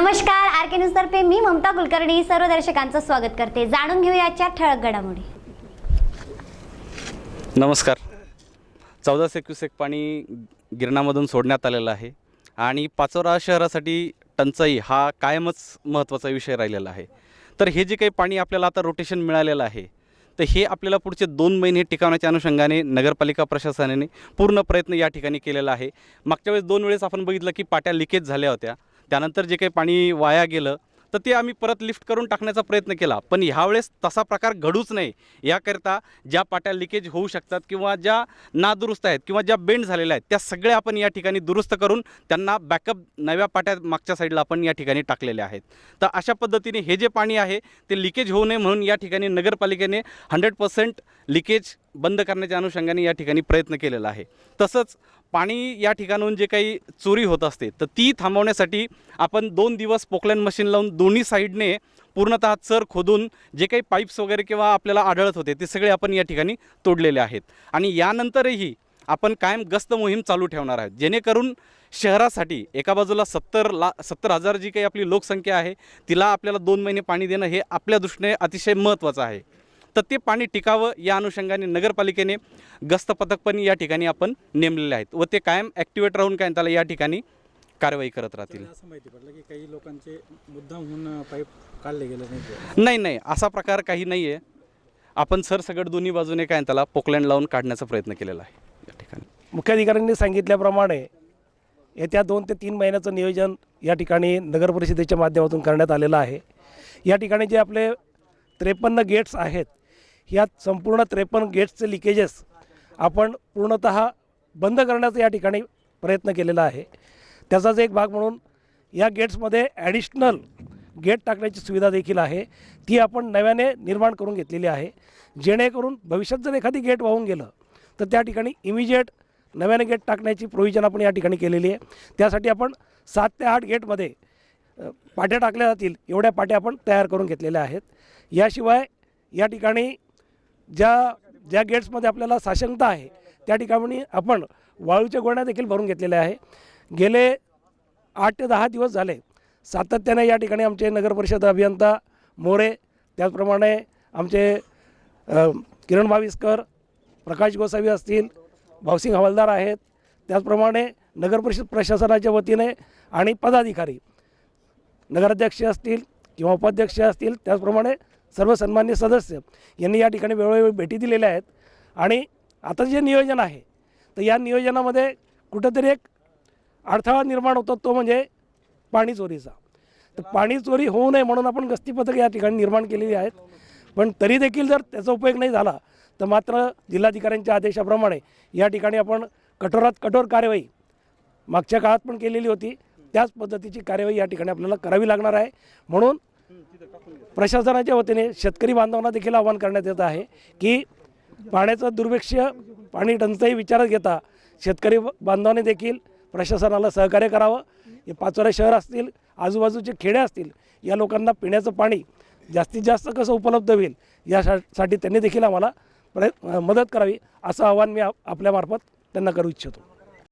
नमस्कार आर के न्यूज तर्फे मी ममता कुलकर्णी सर्व दर्शकांचं स्वागत करते. जाणून घेऊया आजच्या ठळक घडामोडी. नमस्कार. चौदाशे क्युसेक पाणी गिरणामधून सोडण्यात आलेलं आहे आणि पाचोरा शहरासाठी टंचाई हा कायमच महत्त्वाचा विषय राहिलेला आहे. तर हे जे काही पाणी आपल्याला आता रोटेशन मिळालेलं आहे तर हे आपल्याला पुढचे दोन महिने टिकवण्याच्या अनुषंगाने नगरपालिका प्रशासनाने पूर्ण प्रयत्न या ठिकाणी केलेला आहे. मागच्या वेळेस दोन वेळेस आपण बघितलं की पाट्या लिकेज झाल्या होत्या. त्यानंतर जे काही पाणी वाया गेलं तर ते आम्ही परत लिफ्ट करून टाकण्याचा प्रयत्न केला. पण ह्यावेळेस तसा प्रकार घडूच नाही. याकरिता ज्या पाट्या लिकेज होऊ शकतात किंवा ज्या नादुरुस्त आहेत किंवा ज्या बेंड झालेल्या आहेत त्या सगळ्या आपण या ठिकाणी दुरुस्त करून त्यांना बॅकअप नव्या पाट्या मागच्या साईडला आपण या ठिकाणी टाकलेल्या आहेत. तर अशा पद्धतीने हे जे पाणी आहे ते लिकेज होऊ नये म्हणून या ठिकाणी नगरपालिकेने हंड्रेड पर्सेंट लिकेज बंद करण्याच्या अनुषंगाने या ठिकाणी प्रयत्न केलेला आहे. तसंच पाणी या ठिकाणून जे काही चोरी होत असते तर ती थांबवण्यासाठी आपण दोन दिवस पोकलॅन मशीन लावून दोन्ही साईडने पूर्णतः चर खोदून जे काही पाईप्स वगैरे किंवा आपल्याला आढळत होते ते सगळे आपण या ठिकाणी तोडलेले आहेत. आणि यानंतरही आपण कायम गस्त मोहीम चालू ठेवणार आहोत. जेणेकरून शहरासाठी एका बाजूला सत्तर ला सत्तर हजार जी काही आपली लोकसंख्या आहे तिला आपल्याला दोन महिने पाणी देणं हे आपल्या दृष्टीने अतिशय महत्त्वाचं आहे. तर ते पाणी टिकावं या अनुषंगाने नगरपालिकेने गस्त पथक पण या ठिकाणी आपण नेमलेले आहेत व ते कायम ॲक्टिवेट राहून काय त्याला या ठिकाणी कारवाई करत राहतील. असं माहिती पडलं की काही लोकांचे पाईप काढले गेले नाही नाही नाही असा प्रकार काही नाही आहे आपण सरसगट दोन्ही बाजूने काय त्याला पोकलँड लावून काढण्याचा प्रयत्न केलेला आहे या ठिकाणी. मुख्याधिकाऱ्यांनी सांगितल्याप्रमाणे येत्या दोन ते तीन महिन्याचं नियोजन या ठिकाणी नगर परिषदेच्या माध्यमातून करण्यात आलेलं आहे. या ठिकाणी जे आपले त्रेपन्न गेट्स आहेत ह्यात संपूर्ण त्रेपन्न गेट्सचे लिकेजेस आपण पूर्णत बंद करण्याचा या ठिकाणी प्रयत्न केलेला आहे. त्याचाच एक भाग म्हणून या गेट्समध्ये ॲडिशनल गेट टाकण्याची सुविधा देखील आहे. ती आपण नव्याने निर्माण करून घेतलेली आहे. जेणेकरून भविष्यात जर एखादी गेट वाहून गेलं तर त्या ठिकाणी इमिजिएट नव्याने गेट टाकण्याची प्रोव्हिजन आपण या ठिकाणी केलेली आहे. त्यासाठी आपण सात ते आठ गेटमध्ये पाट्या टाकल्या जातील एवढ्या पाट्या आपण तयार करून घेतलेल्या आहेत. याशिवाय या ठिकाणी ज्या ज्या गेट्समध्ये आपल्याला साशंकता आहे त्या ठिकाणी आपण वाळूच्या गोण्या देखील भरून घेतलेल्या आहे. गेले आठ ते दहा दिवस झाले. सातत्याने या ठिकाणी आमचे नगरपरिषद अभियंता मोरे त्याचप्रमाणे आमचे किरण भाविस्कर प्रकाश गोसावी असतील भाऊसिंग हवालदार आहेत त्याचप्रमाणे नगरपरिषद प्रशासनाच्या वतीने आणि पदाधिकारी नगराध्यक्ष असतील किंवा उपाध्यक्ष असतील त्याचप्रमाणे सर्व सन्मान्य सदस्य यांनी या ठिकाणी वेळोवेळी भेटी दिलेल्या आहेत. आणि आता जे नियोजन आहे तर या नियोजनामध्ये कुठंतरी एक अडथळा निर्माण होतो तो म्हणजे पाणी चोरीचा. तर पाणी चोरी होऊ नये म्हणून आपण गस्ती पथक या ठिकाणी निर्माण केलेली आहेत. पण तरी देखील जर त्याचा उपयोग नाही झाला तर मात्र जिल्हाधिकाऱ्यांच्या आदेशाप्रमाणे या ठिकाणी आपण कठोरात कठोर कार्यवाही मागच्या काळात पण केलेली होती. त्याच पद्धतीची कार्यवाही या ठिकाणी आपल्याला करावी लागणार आहे. म्हणून प्रशासनाच्या वतीने शेतकरी बांधवांना देखील आवाहन करण्यात येत आहे की पाण्याचं दुर्भिक्ष पाणी टंचाई विचारात घेता शेतकरी बांधवांनी देखील प्रशासनाला सहकार्य करावं. हे पाचोरा शहर असतील आजूबाजूचे खेडे असतील या लोकांना पिण्याचं पाणी जास्तीत जास्त कसं उपलब्ध होईल यासाठी त्यांनी देखील आम्हाला प्रयत्न मदत करावी असं आवाहन मी आपल्यामार्फत त्यांना करू इच्छितो.